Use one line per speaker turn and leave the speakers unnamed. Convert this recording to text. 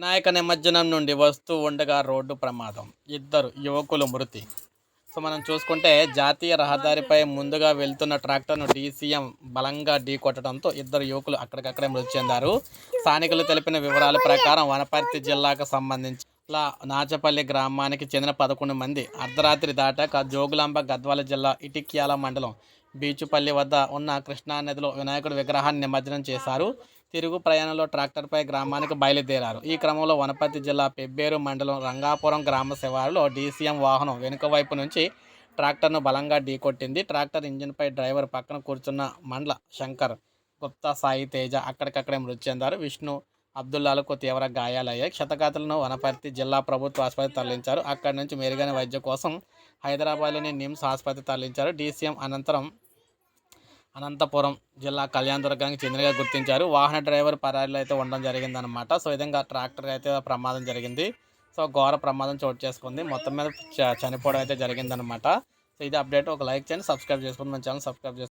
వినాయక నిమజ్జనం నుండి వస్తూ ఉండగా రోడ్డు ప్రమాదం. ఇద్దరు యువకులు మృతి. సో మనం చూసుకుంటే జాతీయ రహదారిపై ముందుగా వెళ్తున్న ట్రాక్టర్ను డీసీఎం బలంగా ఢీకొట్టడంతో ఇద్దరు యువకులు అక్కడికక్కడే మృతి చెందారు. స్థానికులు తెలిపిన వివరాల ప్రకారం వనపర్తి జిల్లాకు సంబంధించి లా నాచపల్లి గ్రామానికి చెందిన పదకొండు మంది. అర్ధరాత్రి దాటాక జోగులాంబ గద్వాల జిల్లా ఇటిక్యాల మండలం బీచుపల్లి వద్ద ఉన్న కృష్ణానదిలో వినాయకుడి విగ్రహాన్ని నిమజ్జనం చేశారు. తిరుగు ప్రయాణంలో ట్రాక్టర్పై గ్రామానికి బయలుదేరారు. ఈ క్రమంలో వనపర్తి జిల్లా పెబ్బేరు మండలం రంగాపురం గ్రామ శివారులో డీసీఎం వాహనం వెనుక వైపు నుంచి ట్రాక్టర్ను బలంగా ఢీకొట్టింది. ట్రాక్టర్ ఇంజిన్పై డ్రైవర్ పక్కన కూర్చున్న మండల శంకర్ గుప్తా సాయి తేజ అక్కడికక్కడే మృతి చెందారు. విష్ణు అబ్దుల్లాలకు తీవ్ర గాయాలయ్యాయి. క్షతగాతులను వనపర్తి జిల్లా ప్రభుత్వ ఆసుపత్రి తరలించారు. అక్కడి నుంచి మెరుగైన వైద్యం కోసం హైదరాబాద్లోని నిమ్స్ ఆసుపత్రి తరలించారు. డీసీఎం అనంతరం అనంతపురం జిల్లా కళ్యాణ దుర్గానికి చెందినగా గుర్తించారు. వాహన డ్రైవర్ పరారీలో అయితే ఉండడం జరిగిందనమాట సో విధంగా ట్రాక్టర్ అయితే ప్రమాదం జరిగింది. సో ఘోర ప్రమాదం చోటు చేసుకుంది. మొత్తం మీద చ- చనిపోవడం అయితే జరిగిందనమాట సో ఇది అప్డేట్. ఒక లైక్ చేయండి. సబ్స్క్రైబ్ చేసుకుని మన ఛానల్ సబ్స్క్రైబ్ చేసుకోండి.